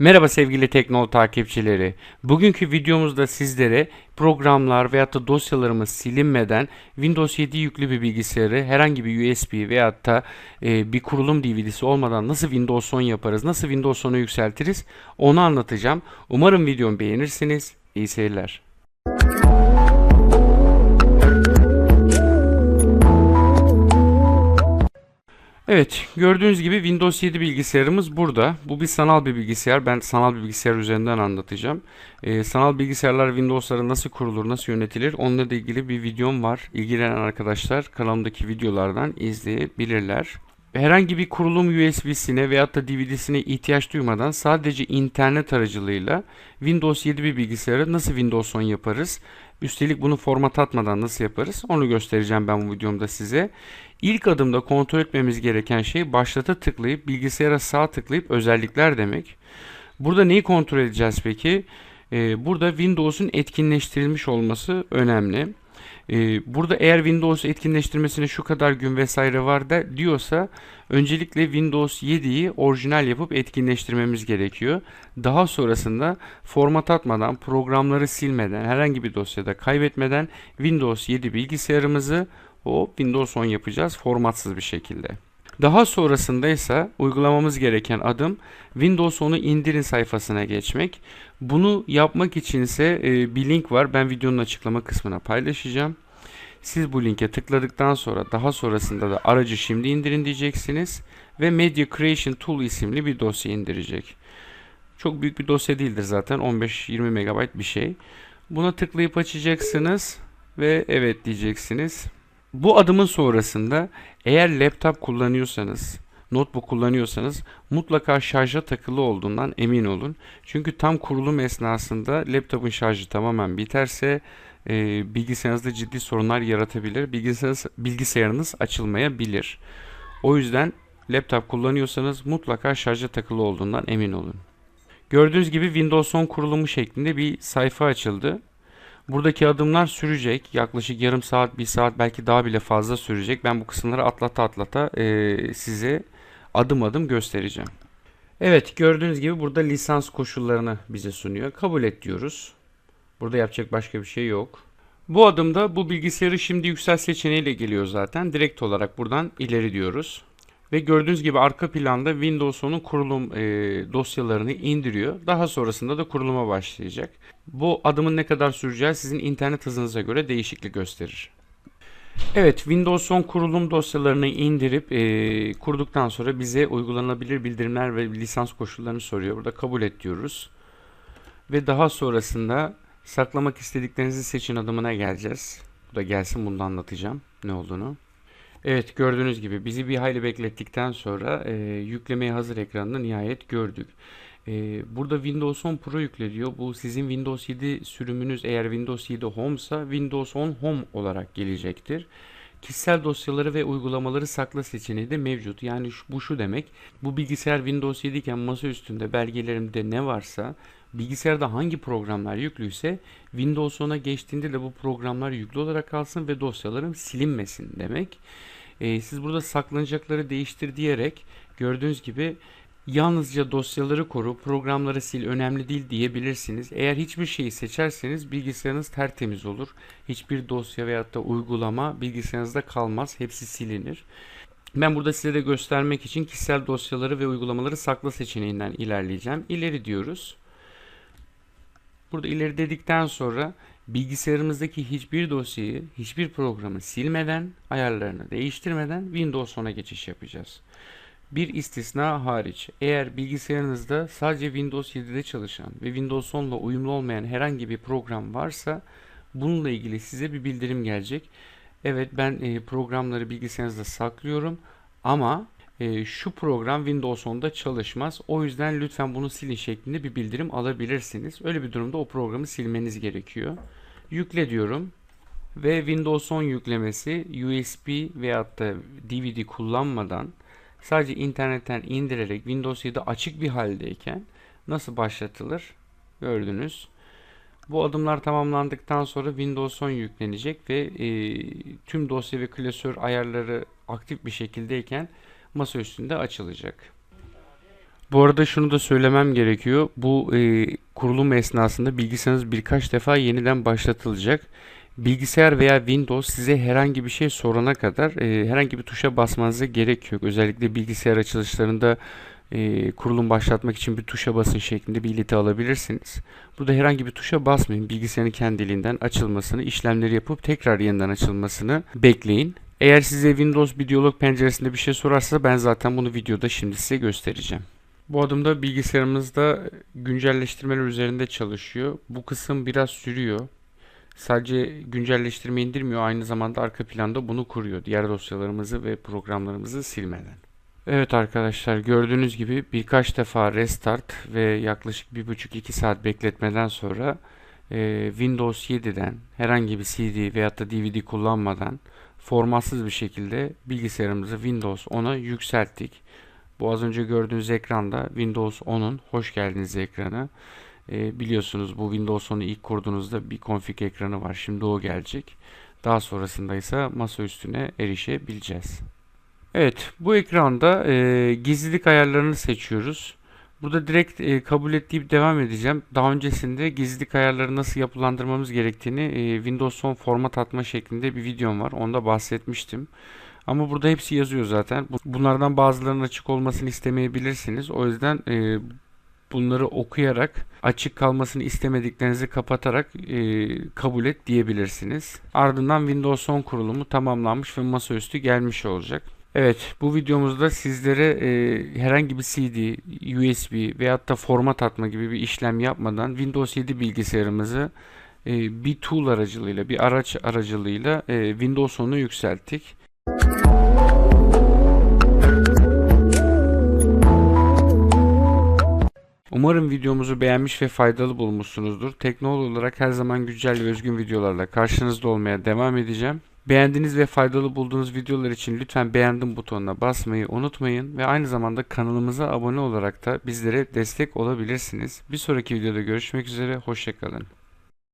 Merhaba sevgili Teknol takipçileri. Bugünkü videomuzda sizlere programlar veyahut da dosyalarımız silinmeden Windows 7 yüklü bir bilgisayarı herhangi bir USB veyahut da e, bir kurulum DVD'si olmadan nasıl Windows 10 yaparız, nasıl Windows 10'u yükseltiriz onu anlatacağım. Umarım videomu beğenirsiniz. İyi seyirler. Evet, gördüğünüz gibi Windows 7 bilgisayarımız burada. Bu bir sanal bir bilgisayar. Ben sanal bir bilgisayar üzerinden anlatacağım. Ee, sanal bilgisayarlar Windows'ları nasıl kurulur, nasıl yönetilir onunla ilgili bir videom var. İlgilenen arkadaşlar kanalımdaki videolardan izleyebilirler. Herhangi bir kurulum USB'sine veyahut da DVD'sine ihtiyaç duymadan sadece internet aracılığıyla Windows 7 bir bilgisayarı nasıl Windows 10 yaparız? Üstelik bunu format atmadan nasıl yaparız? Onu göstereceğim ben bu videomda size. İlk adımda kontrol etmemiz gereken şey başlata tıklayıp bilgisayara sağ tıklayıp özellikler demek. Burada neyi kontrol edeceğiz peki? Ee, burada Windows'un etkinleştirilmiş olması önemli. Ee, burada eğer Windows etkinleştirmesine şu kadar gün vesaire var da diyorsa öncelikle Windows 7'yi orijinal yapıp etkinleştirmemiz gerekiyor. Daha sonrasında format atmadan, programları silmeden, herhangi bir dosyada kaybetmeden Windows 7 bilgisayarımızı o Windows 10 yapacağız formatsız bir şekilde. Daha sonrasında ise uygulamamız gereken adım Windows 10'u indirin sayfasına geçmek. Bunu yapmak için ise e, bir link var. Ben videonun açıklama kısmına paylaşacağım. Siz bu linke tıkladıktan sonra daha sonrasında da aracı şimdi indirin diyeceksiniz ve Media Creation Tool isimli bir dosya indirecek. Çok büyük bir dosya değildir zaten 15-20 MB bir şey. Buna tıklayıp açacaksınız ve evet diyeceksiniz. Bu adımın sonrasında eğer laptop kullanıyorsanız, notebook kullanıyorsanız mutlaka şarja takılı olduğundan emin olun. Çünkü tam kurulum esnasında laptopun şarjı tamamen biterse e, bilgisayarınızda ciddi sorunlar yaratabilir. Bilgisayarınız, bilgisayarınız açılmayabilir. O yüzden laptop kullanıyorsanız mutlaka şarja takılı olduğundan emin olun. Gördüğünüz gibi Windows 10 kurulumu şeklinde bir sayfa açıldı. Buradaki adımlar sürecek. Yaklaşık yarım saat, bir saat belki daha bile fazla sürecek. Ben bu kısımları atlata atlata e, size adım adım göstereceğim. Evet gördüğünüz gibi burada lisans koşullarını bize sunuyor. Kabul et diyoruz. Burada yapacak başka bir şey yok. Bu adımda bu bilgisayarı şimdi yüksel seçeneğiyle geliyor zaten. Direkt olarak buradan ileri diyoruz. Ve gördüğünüz gibi arka planda Windows 10'un kurulum e, dosyalarını indiriyor. Daha sonrasında da kuruluma başlayacak. Bu adımın ne kadar süreceği sizin internet hızınıza göre değişiklik gösterir. Evet Windows 10 kurulum dosyalarını indirip e, kurduktan sonra bize uygulanabilir bildirimler ve lisans koşullarını soruyor. Burada kabul et diyoruz. Ve daha sonrasında saklamak istediklerinizi seçin adımına geleceğiz. Bu da gelsin bunu da anlatacağım ne olduğunu. Evet gördüğünüz gibi bizi bir hayli beklettikten sonra e, yüklemeye hazır ekranını nihayet gördük. E, burada Windows 10 Pro yükle diyor. Bu sizin Windows 7 sürümünüz eğer Windows 7 Home ise Windows 10 Home olarak gelecektir. Kişisel dosyaları ve uygulamaları sakla seçeneği de mevcut. Yani şu, bu şu demek. Bu bilgisayar Windows 7 iken masa üstünde belgelerimde ne varsa bilgisayarda hangi programlar yüklüyse Windows 10'a geçtiğinde de bu programlar yüklü olarak kalsın ve dosyalarım silinmesin demek. Ee, siz burada saklanacakları değiştir diyerek gördüğünüz gibi yalnızca dosyaları koru, programları sil önemli değil diyebilirsiniz. Eğer hiçbir şeyi seçerseniz bilgisayarınız tertemiz olur. Hiçbir dosya veyahut da uygulama bilgisayarınızda kalmaz. Hepsi silinir. Ben burada size de göstermek için kişisel dosyaları ve uygulamaları sakla seçeneğinden ilerleyeceğim. İleri diyoruz. Burada ileri dedikten sonra bilgisayarımızdaki hiçbir dosyayı, hiçbir programı silmeden, ayarlarını değiştirmeden Windows 10'a geçiş yapacağız. Bir istisna hariç, eğer bilgisayarınızda sadece Windows 7'de çalışan ve Windows 10 ile uyumlu olmayan herhangi bir program varsa bununla ilgili size bir bildirim gelecek. Evet ben e, programları bilgisayarınızda saklıyorum ama e, şu program Windows 10'da çalışmaz. O yüzden lütfen bunu silin şeklinde bir bildirim alabilirsiniz. Öyle bir durumda o programı silmeniz gerekiyor. Yükle diyorum ve Windows 10 yüklemesi USB veyahut da DVD kullanmadan sadece internetten indirerek Windows 7 açık bir haldeyken nasıl başlatılır gördünüz. Bu adımlar tamamlandıktan sonra Windows 10 yüklenecek ve e, tüm dosya ve klasör ayarları aktif bir şekildeyken masa üstünde açılacak. Bu arada şunu da söylemem gerekiyor. Bu e, kurulum esnasında bilgisayarınız birkaç defa yeniden başlatılacak. Bilgisayar veya Windows size herhangi bir şey sorana kadar e, herhangi bir tuşa basmanıza gerek yok. Özellikle bilgisayar açılışlarında e, kurulum başlatmak için bir tuşa basın şeklinde bir ileti alabilirsiniz. Burada herhangi bir tuşa basmayın. Bilgisayarın kendiliğinden açılmasını, işlemleri yapıp tekrar yeniden açılmasını bekleyin. Eğer size Windows bir penceresinde bir şey sorarsa ben zaten bunu videoda şimdi size göstereceğim. Bu adımda bilgisayarımızda güncelleştirmeler üzerinde çalışıyor. Bu kısım biraz sürüyor. Sadece güncelleştirme indirmiyor, aynı zamanda arka planda bunu kuruyor. Diğer dosyalarımızı ve programlarımızı silmeden. Evet arkadaşlar gördüğünüz gibi birkaç defa restart ve yaklaşık 1,5-2 saat bekletmeden sonra e, Windows 7'den herhangi bir CD veyahut da DVD kullanmadan formatsız bir şekilde bilgisayarımızı Windows 10'a yükselttik. Bu az önce gördüğünüz ekranda Windows 10'un hoş geldiniz ekranı. E, biliyorsunuz bu Windows 10'u ilk kurduğunuzda bir config ekranı var. Şimdi o gelecek. Daha sonrasında ise masa üstüne erişebileceğiz. Evet, bu ekranda e, gizlilik ayarlarını seçiyoruz. Burada direkt e, kabul et deyip devam edeceğim. Daha öncesinde gizlilik ayarları nasıl yapılandırmamız gerektiğini e, Windows 10 format atma şeklinde bir videom var. Onda bahsetmiştim. Ama burada hepsi yazıyor zaten. Bunlardan bazılarının açık olmasını istemeyebilirsiniz. O yüzden e, bunları okuyarak açık kalmasını istemediklerinizi kapatarak e, kabul et diyebilirsiniz. Ardından Windows 10 kurulumu tamamlanmış ve masaüstü gelmiş olacak. Evet, bu videomuzda sizlere e, herhangi bir CD, USB veyahut da format atma gibi bir işlem yapmadan Windows 7 bilgisayarımızı e, bir tool aracılığıyla, bir araç aracılığıyla e, Windows 10'u yükselttik. Umarım videomuzu beğenmiş ve faydalı bulmuşsunuzdur. Teknoloji olarak her zaman güncel ve özgün videolarla karşınızda olmaya devam edeceğim. Beğendiğiniz ve faydalı bulduğunuz videolar için lütfen beğendim butonuna basmayı unutmayın ve aynı zamanda kanalımıza abone olarak da bizlere destek olabilirsiniz. Bir sonraki videoda görüşmek üzere, hoşçakalın.